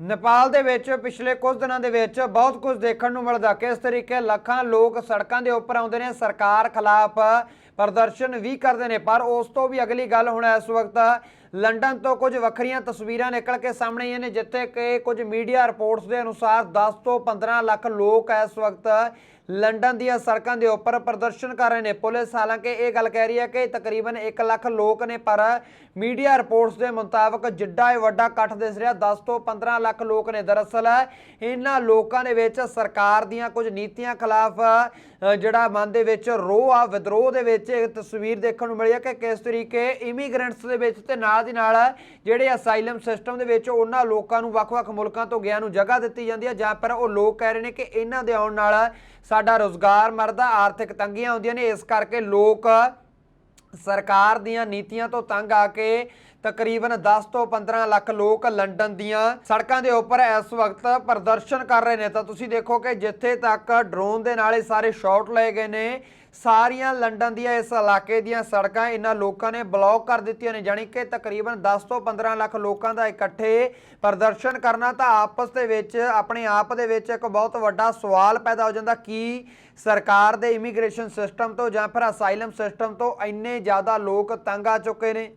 ਨੇਪਾਲ ਦੇ ਵਿੱਚ ਪਿਛਲੇ ਕੁਝ ਦਿਨਾਂ ਦੇ ਵਿੱਚ ਬਹੁਤ ਕੁਝ ਦੇਖਣ ਨੂੰ ਮਿਲਦਾ। ਕਿਸ ਤਰੀਕੇ ਲੱਖਾਂ ਲੋਕ ਸੜਕਾਂ ਦੇ ਉੱਪਰ ਆਉਂਦੇ ਨੇ? ਸਰਕਾਰ ਖਿਲਾਫ ਪ੍ਰਦਰਸ਼ਨ ਵੀ ਕਰਦੇ ਨੇ। ਪਰ ਉਸ ਤੋਂ ਵੀ ਅਗਲੀ ਗੱਲ ਹੁਣ ਇਸ ਵਕਤ ਲੰਡਨ ਤੋਂ ਕੁਝ ਵੱਖਰੀਆਂ ਤਸਵੀਰਾਂ ਨਿਕਲ ਕੇ ਸਾਹਮਣੇ ਆਈਆਂ ਨੇ, ਜਿੱਥੇ ਕਿ ਕੁਝ ਮੀਡੀਆ ਰਿਪੋਰਟਸ ਦੇ ਅਨੁਸਾਰ 10 ਤੋਂ 15 ਲੱਖ ਲੋਕ ਇਸ ਵਕਤ ਲੰਡਨ ਦੀਆਂ ਸੜਕਾਂ ਦੇ ਉੱਪਰ ਪ੍ਰਦਰਸ਼ਨ ਕਰ ਰਹੇ ਨੇ। ਪੁਲਿਸ ਹਾਲਾਂਕਿ ਇਹ ਗੱਲ ਕਹਿ ਰਹੀ ਹੈ ਕਿ ਤਕਰੀਬਨ 1 ਲੱਖ ਲੋਕ ਨੇ, ਪਰ ਮੀਡੀਆ ਰਿਪੋਰਟਸ ਦੇ ਮੁਤਾਬਕ ਜਿੱਡਾ ਇਹ ਵੱਡਾ ਇਕੱਠ ਦਿਸ ਰਿਹਾ 10 ਤੋਂ 15 ਲੱਖ ਲੋਕ ਨੇ। ਦਰਅਸਲ ਇਹਨਾਂ ਲੋਕਾਂ ਦੇ ਵਿੱਚ ਸਰਕਾਰ ਦੀਆਂ ਕੁਝ ਨੀਤੀਆਂ ਖਿਲਾਫ ਜਿਹੜਾ ਮਨ ਦੇ ਵਿੱਚ ਰੋਹ ਆ, ਵਿਦਰੋਹ ਦੇ ਵਿੱਚ ਇੱਕ ਤਸਵੀਰ ਦੇਖਣ ਨੂੰ ਮਿਲੀ ਹੈ ਕਿ ਕਿਸ ਤਰੀਕੇ ਇਮੀਗ੍ਰੈਂਟਸ ਦੇ ਵਿੱਚ ਤੇ ਨਾਲ ਦੀ ਨਾਲ ਜਿਹੜੇ ਅਸਾਈਲਮ ਸਿਸਟਮ ਦੇ ਵਿੱਚ ਉਹਨਾਂ ਲੋਕਾਂ ਨੂੰ ਵੱਖ-ਵੱਖ ਮੁਲਕਾਂ ਤੋਂ ਗਿਆ ਨੂੰ ਜਗ੍ਹਾ ਦਿੱਤੀ ਜਾਂਦੀ ਹੈ, ਜਾਂ ਪਰ ਉਹ ਲੋਕ ਕਹਿ ਰਹੇ ਨੇ ਕਿ ਇਹਨਾਂ ਦੇ ਆਉਣ ਨਾਲ ਸਾਡਾ ਰੋਜ਼ਗਾਰ ਮਰਦਾ, ਆਰਥਿਕ ਤੰਗੀਆਂ ਆਉਂਦੀਆਂ ਨੇ, ਇਸ ਕਰਕੇ ਲੋਕ ਸਰਕਾਰ ਦੀਆਂ ਨੀਤੀਆਂ ਤੋਂ ਤੰਗ ਆ ਕੇ ਤਕਰੀਬਨ 10 ਤੋਂ 15 ਲੱਖ ਲੋਕ ਲੰਡਨ ਦੀਆਂ ਸੜਕਾਂ ਦੇ ਉੱਪਰ ਇਸ ਵਕਤ ਪ੍ਰਦਰਸ਼ਨ ਕਰ ਰਹੇ ਨੇ। ਤਾਂ ਤੁਸੀਂ ਦੇਖੋ ਕਿ ਜਿੱਥੇ ਤੱਕ ਡਰੋਨ ਦੇ ਨਾਲ ਇਹ ਸਾਰੇ ਸ਼ਾਟ ਲਏ ਗਏ ਨੇ, ਸਾਰੀਆਂ ਲੰਡਨ ਦੀਆਂ ਇਸ ਇਲਾਕੇ ਦੀਆਂ ਸੜਕਾਂ ਇਹਨਾਂ ਲੋਕਾਂ ਨੇ ਬਲੌਕ ਕਰ ਦਿੱਤੀਆਂ ਨੇ, ਜਾਣੀ ਕਿ ਤਕਰੀਬਨ 10 ਤੋਂ 15 ਲੱਖ ਲੋਕਾਂ ਦਾ ਇਕੱਠੇ ਪ੍ਰਦਰਸ਼ਨ ਕਰਨਾ ਤਾਂ ਆਪਸ ਦੇ ਵਿੱਚ, ਆਪਣੇ ਆਪ ਦੇ ਵਿੱਚ ਇੱਕ ਬਹੁਤ ਵੱਡਾ ਸਵਾਲ ਪੈਦਾ ਹੋ ਜਾਂਦਾ ਕਿ ਸਰਕਾਰ ਦੇ ਇਮੀਗ੍ਰੇਸ਼ਨ ਸਿਸਟਮ ਤੋਂ ਜਾਂ ਫਿਰ ਅਸਾਈਲਮ ਸਿਸਟਮ ਤੋਂ ਇੰਨੇ ਜ਼ਿਆਦਾ ਲੋਕ ਤੰਗ ਆ ਚੁੱਕੇ ਨੇ।